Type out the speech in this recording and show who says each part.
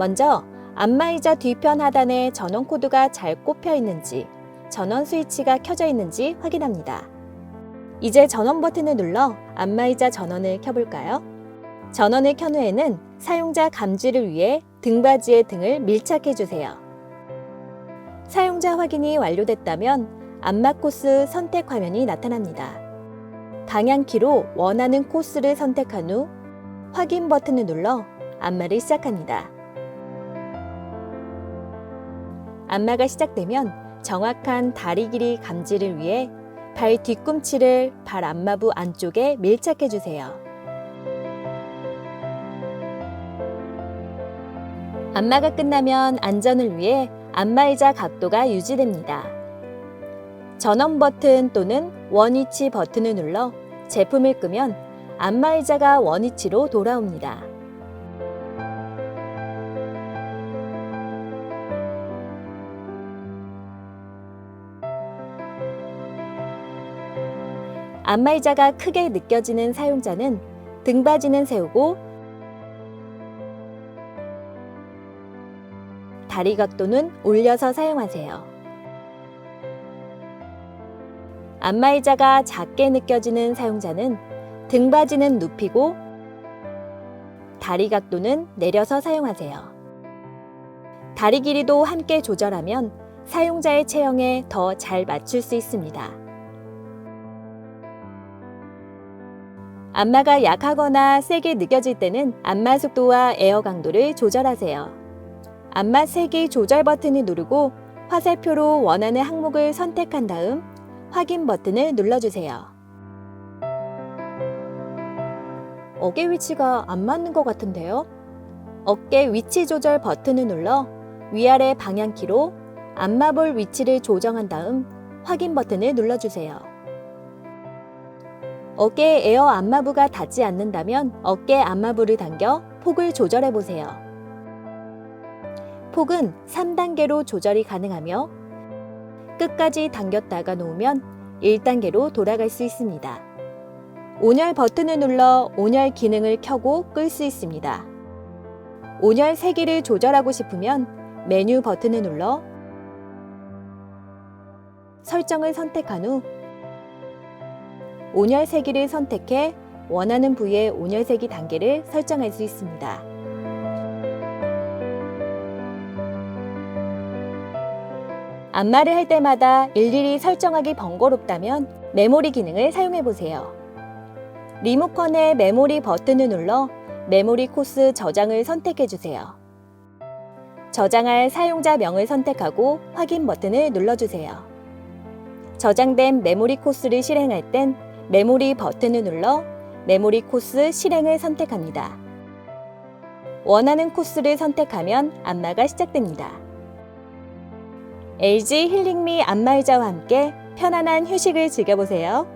Speaker 1: 먼저 안마의자 뒤편 하단에 전원 코드가 잘 꼽혀 있는지, 전원 스위치가 켜져 있는지 확인합니다. 이제 전원 버튼을 눌러 안마의자 전원을 켜볼까요? 전원을 켠 후에는 사용자 감지를 위해 등받이의 등을 밀착해 주세요. 사용자 확인이 완료됐다면 안마 코스 선택 화면이 나타납니다. 방향키로 원하는 코스를 선택한 후 확인 버튼을 눌러 안마를 시작합니다. 안마가 시작되면 정확한 다리 길이 감지를 위해 발 뒤꿈치를 발 안마부 안쪽에 밀착해 주세요. 안마가 끝나면 안전을 위해 안마의자 각도가 유지됩니다. 전원 버튼 또는 원위치 버튼을 눌러 제품을 끄면 안마의자가 원위치로 돌아옵니다. 안마의자가 크게 느껴지는 사용자는 등받이는 세우고 다리 각도는 올려서 사용하세요. 안마의자가 작게 느껴지는 사용자는 등받이는 눕히고 다리 각도는 내려서 사용하세요. 다리 길이도 함께 조절하면 사용자의 체형에 더 잘 맞출 수 있습니다. 안마가 약하거나 세게 느껴질 때는 안마 속도와 에어 강도를 조절하세요. 안마 세기 조절 버튼을 누르고 화살표로 원하는 항목을 선택한 다음 확인 버튼을 눌러주세요. 어깨 위치가 안 맞는 것 같은데요? 어깨 위치 조절 버튼을 눌러 위아래 방향키로 안마볼 위치를 조정한 다음 확인 버튼을 눌러주세요. 어깨 에어 안마부가 닿지 않는다면 어깨 안마부를 당겨 폭을 조절해 보세요. 폭은 3단계로 조절이 가능하며 끝까지 당겼다가 놓으면 1단계로 돌아갈 수 있습니다. 온열 버튼을 눌러 온열 기능을 켜고 끌 수 있습니다. 온열 세기를 조절하고 싶으면 메뉴 버튼을 눌러 설정을 선택한 후 온열 세기를 선택해 원하는 부위의 온열 세기 단계를 설정할 수 있습니다. 안마를 할 때마다 일일이 설정하기 번거롭다면 메모리 기능을 사용해 보세요. 리모컨의 메모리 버튼을 눌러 메모리 코스 저장을 선택해 주세요. 저장할 사용자 명을 선택하고 확인 버튼을 눌러주세요. 저장된 메모리 코스를 실행할 땐 메모리 버튼을 눌러 메모리 코스 실행을 선택합니다. 원하는 코스를 선택하면 안마가 시작됩니다. LG 힐링미 안마의자와 함께 편안한 휴식을 즐겨보세요.